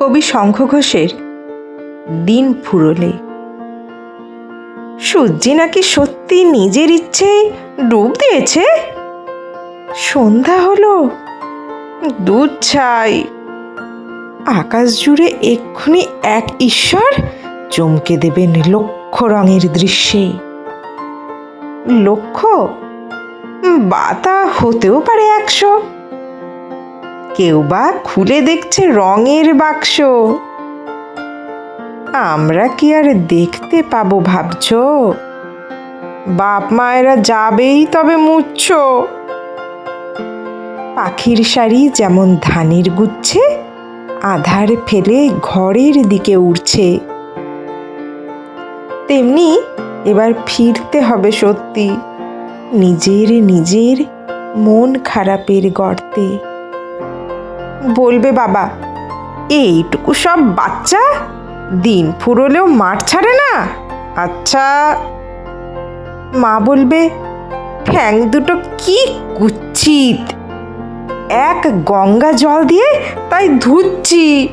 কবি শঙ্খ ঘোষের দিন ফুরলে। সূর্যি নাকি সত্যি নিজের ইচ্ছেই ডুব দিয়েছে? সন্ধ্যা হলো, দুধ ছাই আকাশ জুড়ে এক্ষুনি এক ঈশ্বর চমকে দেবেন লক্ষ রঙের দৃশ্যে। লক্ষ্য বাতা হতেও পারে একশো। কেউ বা খুলে দেখছে রঙের বাক্স। আমরা কি আর দেখতে পাবো, ভাবছ? বাপ মায়েরা যাবেই তবে মুচ্ছ। পাখির শাড়ি যেমন ধানের গুচ্ছে, আধার ফেলে ঘরের দিকে উড়ছে। তেমনি এবার ফিরতে হবে সত্যি, নিজের নিজের মন খারাপের গর্তে। বলবে বাবা, এইটুকু সব বাচ্চা? দিন ফুরলেও মাঠ ছাড়ে না? আচ্ছা। মা বলবে, ফ্যাং দুটো কি কুচ্ছিত। এক গঙ্গা জল দিয়ে তাই ধুচ্ছি।